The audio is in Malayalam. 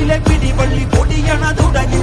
கோயில பிடி பள்ளி கொடியனதுடைய